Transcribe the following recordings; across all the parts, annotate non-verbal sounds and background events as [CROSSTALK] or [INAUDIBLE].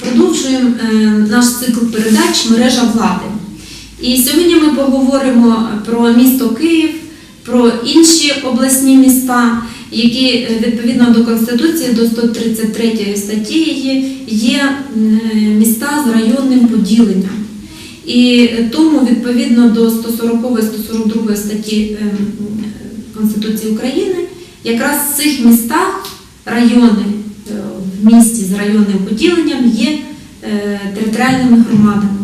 продовжуємо е, наш цикл передач Мережа влади. І сьогодні ми поговоримо про місто Київ, про інші обласні міста, які е, відповідно до Конституції, до 133 статті є е, міста з районним поділенням. І тому відповідно до 140-142 статті Конституції України, якраз в цих містах райони в місті з районним поділенням є е, територіальними громадами.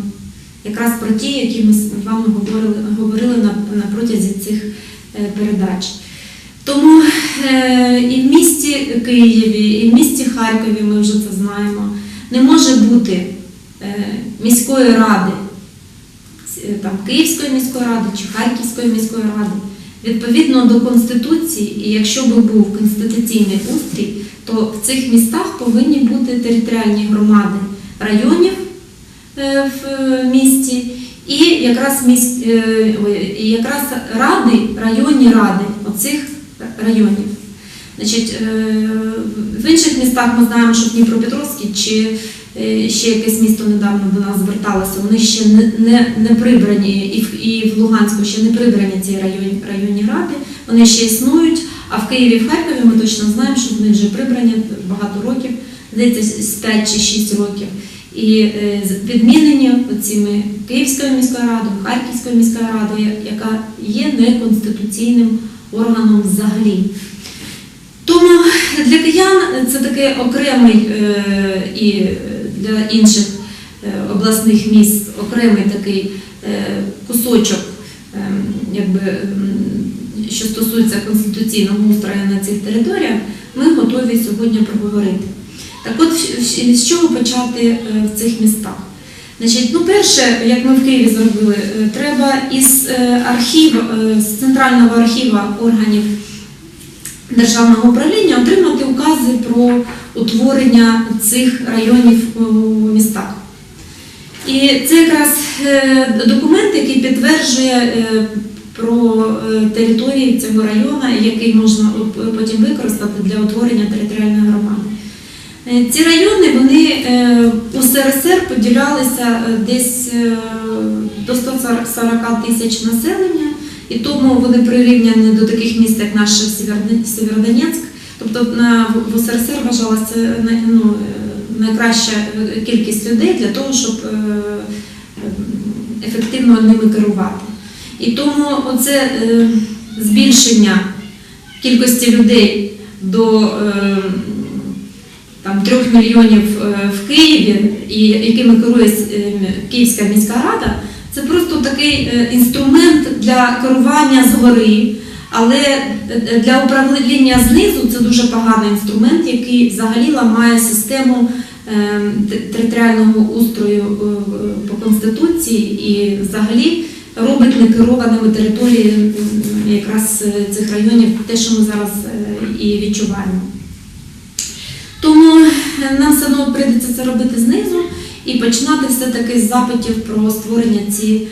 Якраз про ті, які ми з вами говорили, говорили на, протязі цих е, передач. Тому е, і в місті Києві, і в місті Харкові, ми вже це знаємо, не може бути міської ради, там, Київської міської ради чи Харківської міської ради. Відповідно до Конституції, і якщо би був конституційний устрій, то в цих містах повинні бути територіальні громади районів е, в е, місті і якраз, міс... е, і якраз ради, районні ради оцих районів. Значить, в інших містах ми знаємо, що в Дніпропетровській чи ще якесь місто недавно до нас зверталося, вони ще не, не, не прибрані, і в, і в Луганську ще не прибрані ці районні, районні ради, вони ще існують, а в Києві в Харкові ми точно знаємо, що вони вже прибрані багато років, здається, з 5 чи 6 років. І е, відмінені цими Київською міською радою, Харківською міською радою, яка є неконституційним органом взагалі. Тому для киян це такий окремий е, і для інших е, обласних міст окремий такий е, кусочок, е, якби, що стосується конституційного устрою на цих територіях, ми готові сьогодні проговорити. Так от, з чого почати е, в цих містах? Значить, ну, перше, як ми в Києві зробили, треба із архіву, з центрального архіву органів державного управління отримати укази про утворення цих районів у містах. І це якраз е, документ, який підтверджує е, про е, території цього району, який можна потім використати для утворення територіальної громади. Ці райони вони у СРСР поділялися десь до 140 тисяч населення, і тому вони прирівняні до таких міст, як наш Сєвєродонецьк. Тобто на, в УСРСР вважалася ну, е, найкраща кількість людей для того, щоб е, ефективно ними керувати. І тому оце е, збільшення кількості людей до там, трьох мільйонів в Києві, якими керує Київська міська рада, це просто такий інструмент для керування згори, але е, для управління знизу це дуже поганий інструмент, який взагалі ламає систему е, територіального устрою е, е, по Конституції і взагалі робить некерованими території якраз е, цих районів, те, що ми зараз е, і відчуваємо. Тому е, нам все одно прийдеться це робити знизу і починати все-таки з запитів про створення ці, е,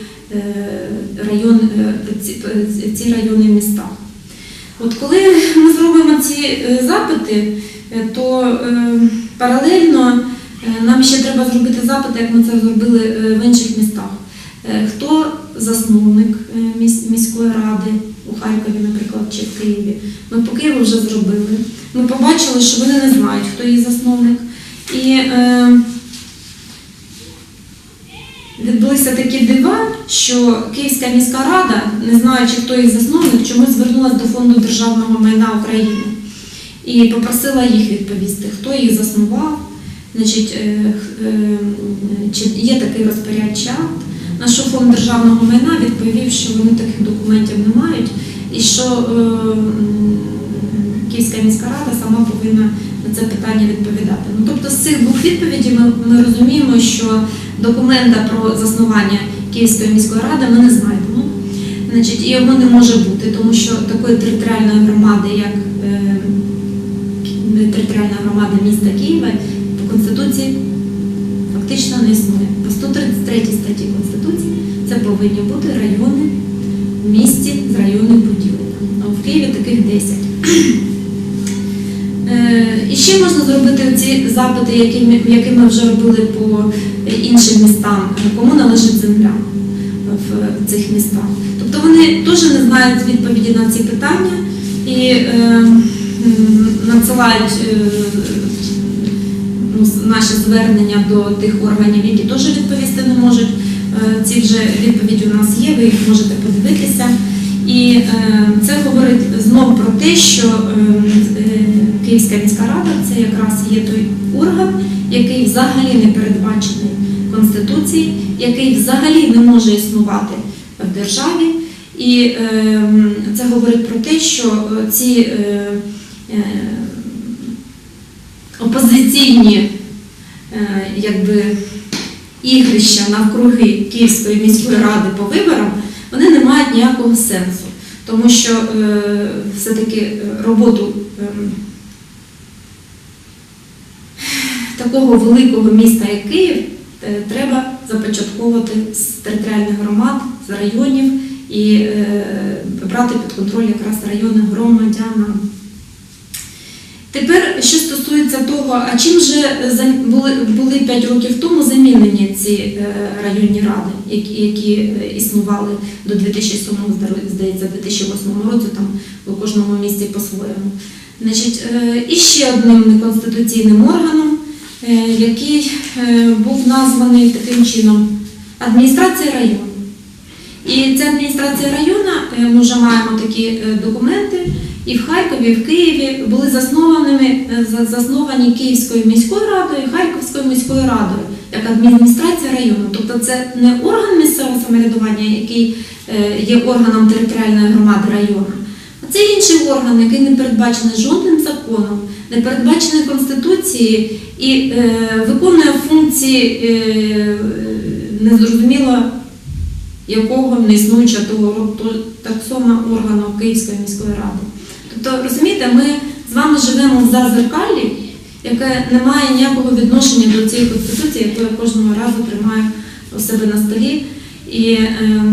район, е, ці, е, райони в містах. От коли ми зробимо ці е, запити, е, то е, паралельно е, нам ще треба зробити запити, як ми це зробили е, в інших містах. Е, Хто засновник е, міської ради у Харкові, наприклад, чи в Києві? Ми по Києву вже зробили. Ми побачили, що вони не знають, хто її засновник. І е, відбулися такі дива, що Київська міська рада, не знаючи, хто її засновник, чомусь звернулася до фонду державного майна України і попросила їх відповісти, хто їх заснував, значить, е, е, чи є такий розпорядчий акт. На що фонд державного майна відповів, що вони таких документів не мають, і що е, Київська міська рада сама повинна на це питання відповідати. Ну, тобто з цих двох відповідей ми, ми розуміємо, що документа про заснування Київської міської ради ми не знайдемо. Значить, і його не може бути, тому що такої територіальної громади, як е, територіальна громада міста Києва, по Конституції фактично не існує. По 133 статті Конституції це повинні бути райони в місті з районним поділенням. А в Києві таких 10. Зробити ці запити, які ми, які ми вже робили по іншим містам, кому належить земля в цих містах. Тобто вони теж не знають відповіді на ці питання і е, надсилають е, ну, наші звернення до тих органів, які теж відповісти не можуть. Е, Ці вже відповіді у нас є, ви їх можете подивитися. І е, це говорить знову про те, що е, е, Київська міська рада це якраз є той орган, який взагалі не передбачений Конституції, який взагалі не може існувати в державі. І е, це говорить про те, що е, ці е, е, опозиційні е, якби, ігрища навкруги Київської міської ради по виборам, вони не мають ніякого сенсу. Тому що е, все-таки е, роботу е, такого великого міста, як Київ, е, треба започатковувати з територіальних громад, з районів і е, брати під контроль якраз райони громадянам. Тепер, що стосується того, а чим же були, були 5 років тому замінені ці е, районні ради, які, існували до 2007, здаро- здається, 2008 році, там у кожному місті по-своєму. Значить, і ще одним неконституційним органом, який е, був названий таким чином адміністрація району. І ця адміністрація району, е, ми вже маємо такі е, документи, і в Харкові, і в Києві були заснованими, е, засновані Київською міською радою і Харківською міською радою як адміністрація району. Тобто це не орган місцевого самоврядування, який е, є органом територіальної громади району, це інший орган, який не передбачений жодним законом, не передбачений Конституцією і е, виконує функції е, незрозуміло якого не існуюча того то- так само органу Київської міської ради. Тобто, розумієте, ми з вами живемо в зазеркалі, яке не має ніякого відношення до цієї конституції, яку я кожного разу тримаю у себе на столі. І е,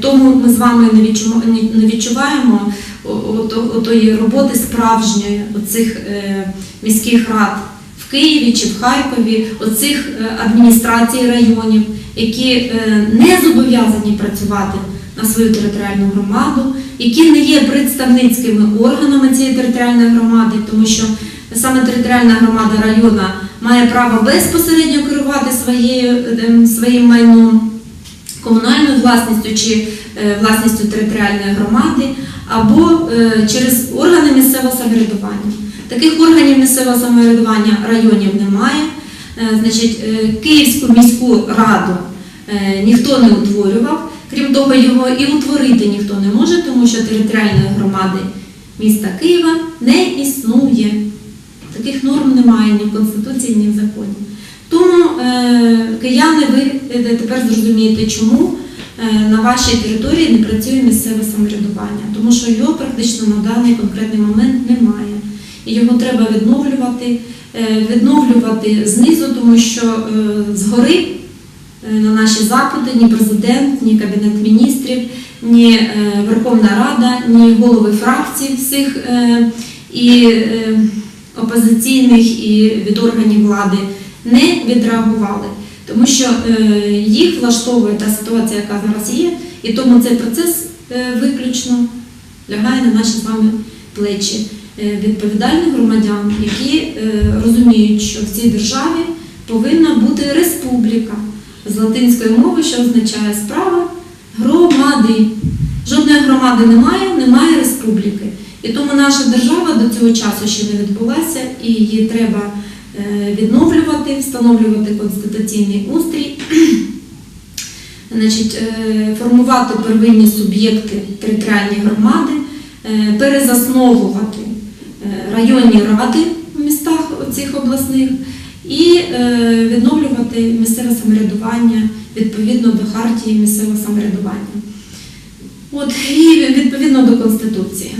тому ми з вами не відчуваємо, отої роботи справжньої оцих е, міських рад в Києві чи в Харкові, оцих е, адміністрацій районів, які е, не зобов'язані працювати на свою територіальну громаду, які не є представницькими органами цієї територіальної громади, тому що саме територіальна громада району має право безпосередньо керувати е, своїм майном, комунальною власністю чи е, власністю територіальної громади, або е, через органи місцевого самоврядування. Таких органів місцевого самоврядування районів немає. Е, Значить, Київську міську раду ніхто не утворював. Крім того, його і утворити ніхто не може, тому що територіальної громади міста Києва не існує. Таких норм немає ні в Конституції, ні в законі. Тому е, кияни, ви е, тепер зрозумієте, чому е, на вашій території не працює місцеве самоврядування, тому що його практично на даний конкретний момент немає. І його треба відновлювати, відновлювати знизу, тому що згори на наші запити ні президент, ні Кабінет міністрів, ні Верховна Рада, ні голови фракцій всіх і опозиційних і від органів влади не відреагували, тому що е, їх влаштовує та ситуація, яка зараз є, і тому цей процес е, виключно лягає на наші з вами плечі е, відповідальних громадян, які розуміють, що в цій державі повинна бути республіка з латинської мови, що означає справа громади. Жодної громади немає, немає республіки. І тому наша держава до цього часу ще не відбулася, і її треба відновлювати, встановлювати конституційний устрій, [CLEARS THROAT] значить, е, формувати первинні суб'єкти територіальні громади, е, перезасновувати е, районні ради в містах цих обласних і е, відновлювати місцеве самоврядування відповідно до хартії місцевого самоврядування. От і відповідно до Конституції.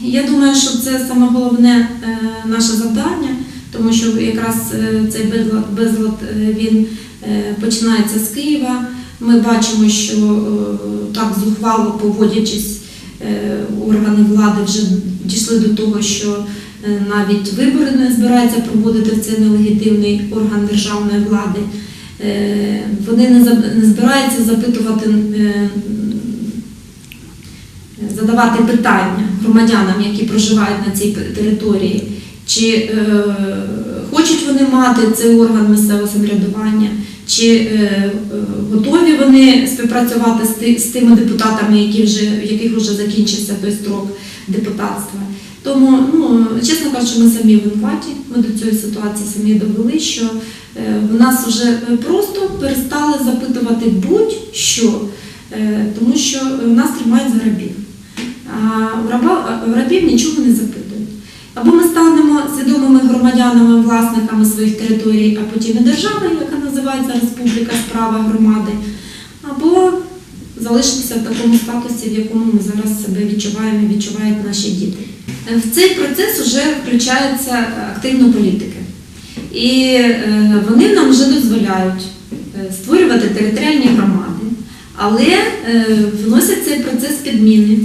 Я думаю, що це саме головне е, наше завдання, тому що якраз е, цей безлад, е, він е, починається з Києва. Ми бачимо, що так зухвало поводячись, органи влади вже дійшли до того, що навіть вибори не збирається проводити в цей нелегітимний орган державної влади. Вони не збираються запитувати, задавати питання громадянам, які проживають на цій території, чи е, хочуть вони мати цей орган місцевого самоврядування, чи е, е, готові вони співпрацювати з, з тими депутатами, які вже, в яких вже закінчився той строк депутатства. Тому, ну, чесно кажучи, ми самі винуваті, ми до цієї ситуації самі довели, що е, в нас вже просто перестали запитувати будь-що, е, тому що нас тримають за рабів. А у рабів нічого не запитують. Або ми станемо свідомими громадянами, власниками своїх територій, а потім і держави, яка називається Республіка Справа громади, або залишитися в такому статусі, в якому ми зараз себе відчуваємо і відчувають наші діти. Е, В цей процес вже включається активно політики. І е, вони нам вже дозволяють е, створювати територіальні громади, але е, вносять цей процес підміни.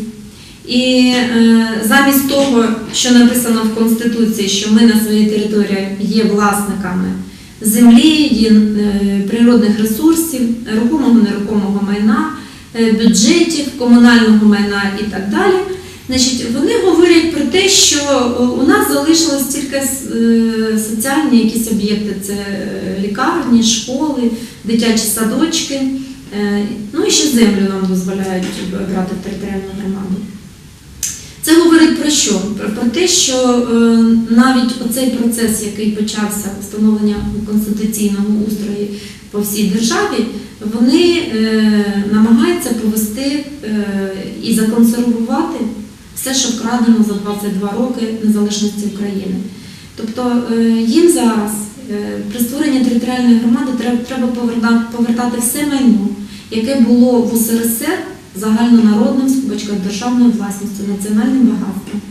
І е, замість того, що написано в Конституції, що ми на своїй території є власниками землі, є е, природних ресурсів, рухомого нерухомого майна, е, бюджетів, комунального майна і так далі. Значить, вони говорять про те, що е, у нас залишилось тільки е, соціальні якісь об'єкти, це е, лікарні, школи, дитячі садочки. Е, Ну і ще землю нам дозволяють брати в територіальну громаду. Це говорить про що? Про, те, що е, навіть оцей процес, який почався встановлення конституційного устрою по всій державі, вони е, намагаються провести е, і законсервувати все, що вкрадено за 22 роки незалежності України. Тобто е, їм зараз е, при створенні територіальної громади треба, треба поверта- повертати все майно, яке було в УСРСР загальнонародним в державною власністю, національним багатством.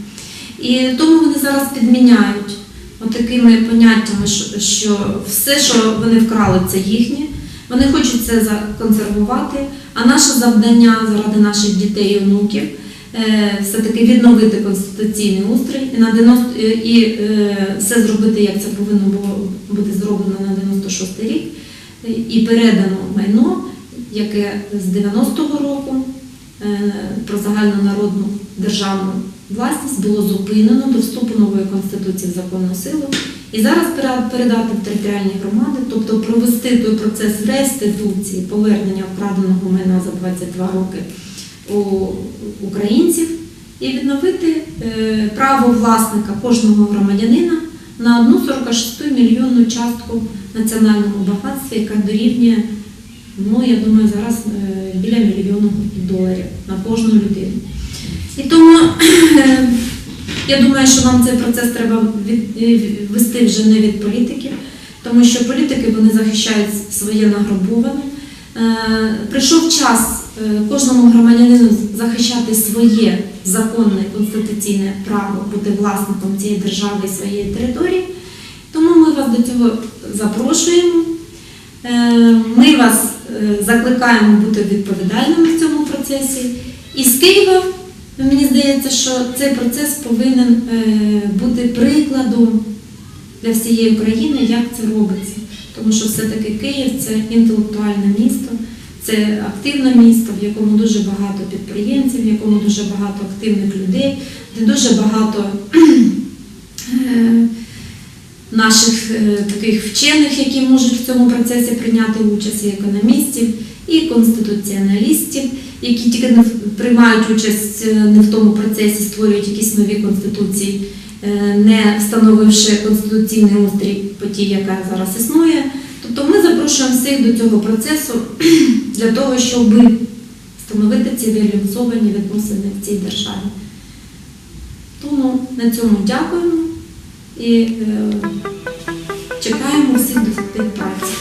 І тому вони зараз підміняють отакими поняттями, що, все, що вони вкрали, це їхнє. Вони хочуть це законсервувати, а наше завдання заради наших дітей і онуків е, все-таки відновити конституційний устрій і, на 90, е, і е, все зробити, як це повинно було бути зроблено на 96 рік, і передано майно, яке з 90-го року е, про загальнонародну державну власність було зупинено до вступу нової конституції в законну силу. І зараз передати в територіальні громади, тобто провести той процес реституції, повернення вкраденого майна за 22 роки у українців і відновити е, право власника кожного громадянина на одну 46 мільйонну частку національного багатства, яка дорівнює, ну я думаю, зараз е, біля мільйону доларів на кожну людину. І тому [CLEARS THROAT] я думаю, що нам цей процес треба е, вести вже не від політиків, тому що політики вони захищають своє награбоване. Е, Прийшов час кожному громадянину захищати своє законне конституційне право бути власником цієї держави і своєї території. Тому ми вас до цього запрошуємо. Е, Ми вас е, закликаємо бути відповідальними в цьому процесі. І з Києва, мені здається, що цей процес повинен е, бути прикладом для всієї України, як це робиться. Тому що все-таки Київ це інтелектуальне місто, це активне місто, в якому дуже багато підприємців, в якому дуже багато активних людей, де дуже багато [CLEARS THROAT] наших е, таких вчених, які можуть в цьому процесі прийняти участь, і економістів, і конституціоналістів, які тільки не приймають участь е, не в тому процесі, створюють якісь нові конституції, е, не встановивши конституційний устрій по тій, яка зараз існує. Тобто ми запрошуємо всіх до цього процесу [CLEARS THROAT] для того, щоб встановити цивілізовані відносини в цій державі. Тому на цьому дякуємо і е, чекаємо всіх до співпраці.